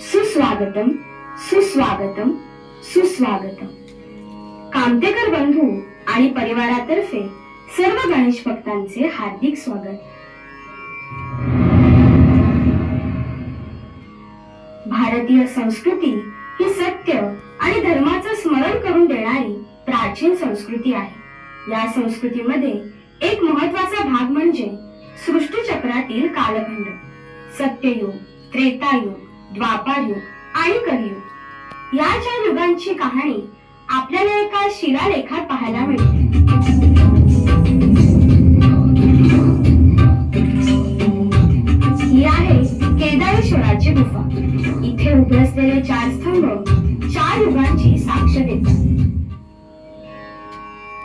सुस्वागतम सुस्वागतम सुस्वागतम. कामतेकर बंधू आणि परिवारातर्फे सर्व गणेश भक्तांचे हार्दिक स्वागत. भारतीय संस्कृती ही सत्य आणि धर्माचं स्मरण करून देणारी प्राचीन संस्कृती आहे. या संस्कृतीमध्ये एक महत्त्वाचा भाग म्हणजे सृष्टचक्रातील कालखंड. सत्ययुग त्रेतायुग द्वापारयुग आणि कलियुग. या चार युगांची कहाणी आपल्याला एका शिलालेखात पाहायला मिळते. ही आहे केदारेश्वराची गुफा. इथे उभे असलेले चार स्तंभ चार युगांची साक्ष देतात.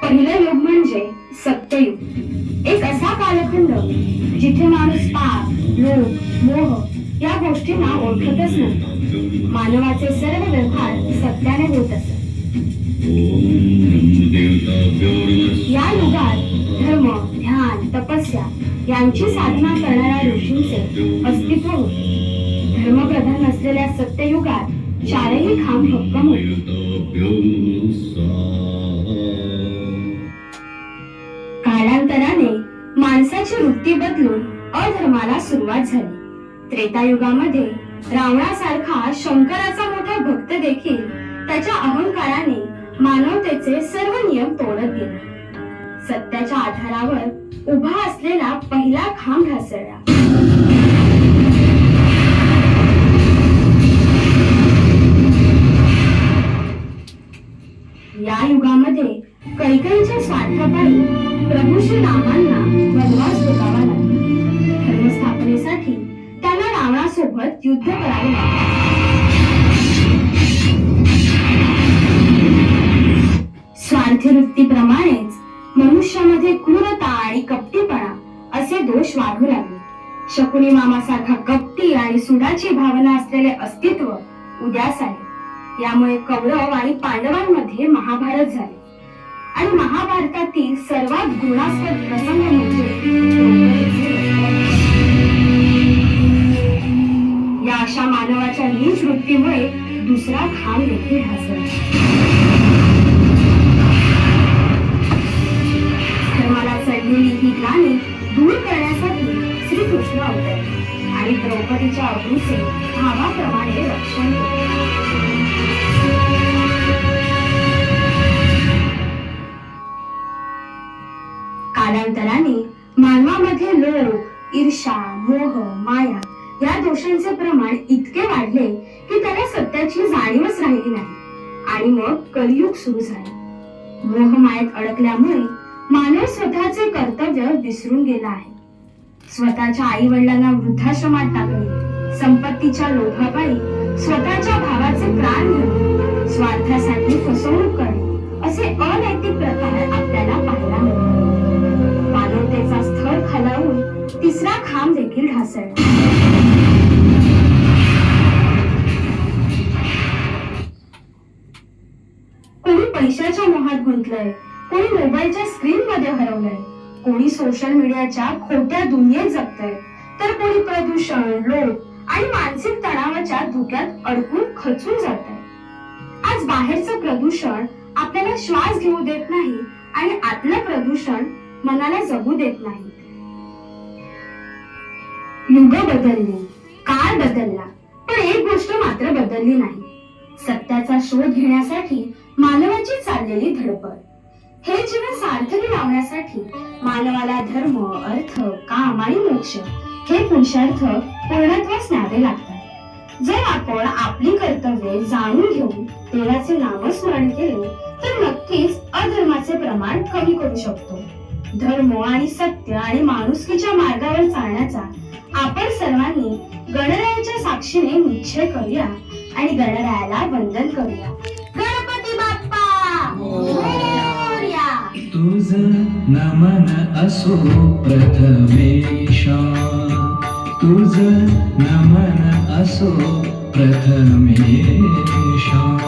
पहिलं युग म्हणजे सत्ययुग. एक असा कालखंड जिथे माणूस पाप लोभ मोह या गोष्टींना ओळखतच नव्हता. मानवाचे सर्व व्यवहार सत्याने होत असत. या युगात धर्म ध्यान तपस्या यांची साधना करणाऱ्या ऋषींचे अस्तित्व होते. धर्मप्रधान असलेल्या सत्ययुगात चारही खांब भक्कम होते. बदलून अधर्माला सुरुवात झाली. त्रेतायुगामध्ये रावणासारखा शंकराचा मोठा भक्त देखील त्याच्या अहंकाराने मानवतेचे सर्व नियम तोडत गेला. सत्याच्या आधारावर उभा असलेला पहिला खांब ढासळला. या युगामध्ये कैकेयीच्या स्वार्थापायी प्रभू श्री रामांना वनवास भोगावा लागला. धर्मस्थापनेसाठी त्याला रावणासोबत युद्ध करावे लागले. स्वार्थी वृत्तीप्रमाणेच मनुष्यामध्ये क्रूरता आणि कपटीपणा असे दोष वाढू लागले. शकुनी मामासारखा कपटी आणि सुडाची भावना असलेले अस्तित्व उद्यास आले यामुळे कौरव आणि पांडवांमध्ये महाभारत झाले. आणि महाभारतातील सर्वात गुणास्पद प्रसंग म्हणजे दुसरा खांब देखील ढासळला धर्माला चढलेली ही ग्लानी दूर करण्यासाठी श्रीकृष्ण अवतरले आणि द्रौपदीच्या अग्नीचे भावाप्रमाणे रक्षण कालांतराने मानवामध्ये लोक ईर्षा मोह माया या दोषांचे प्रमाण इतके वाढले की त्याला सत्याची जाणीवच राहिली नाही. आणि मग कलियुग सुरू झाले. मोहमायेत अडकल्यामुळे मानव स्वतःचे कर्तव्य विसरून गेला आहे. स्वतःच्या आई वडिलांना वृद्धाश्रमात टाकणे संपत्तीच्या लोभापायी स्वतःच्या भावाचे प्राण घेणे स्वार्थासाठी फसवणूक करणे असे अनैतिक प्रकार आपल्याला पाहायला मिळतात. मानवतेचा स्थळ खालावून तिसरा खांब देखील ढासळला. पैशाच्या मोहात गुंतलंय. कोणी मोबाईलच्या स्क्रीन मध्ये हरवलंय. कोणी सोशल मीडियाच्या खोट्या दुनियेत जगतय. तर कोणी प्रदूषण लोक आणि मानसिक तणावाच्या धोक्यात अडकून खचून जात आहे आज बाहेरचं प्रदूषण आपल्याला श्वास घेऊ देत नाही आणि आतलं प्रदूषण मनाला जगू देत नाही. युग बदलली काळ बदलला पण एक गोष्ट मात्र बदलली नाही. सत्याचा शोध घेण्यासाठी मानवाची चाललेली धडपड. हे जीवन सार्थकी लावण्यासाठी मानवाला धर्म अर्थ काम आणि मोक्ष हे पुरुषार्थ पूर्णत्वास न्यावे लागतात. जर आपण आपली कर्तव्ये जाणून घेऊन देवाचे नामस्मरण केले तर नक्कीच अधर्माचे प्रमाण कमी करू शकतो. धर्म आणि सत्य आणि माणुसकीच्या मार्गावर चालण्याचा आपण सर्वांनी गणरायाच्या साक्षीने निश्चय करूया आणि गणरायाला वंदन करूया. तुझ नमन असो प्रथमेशा. तुझ नमन असो प्रथमेशा.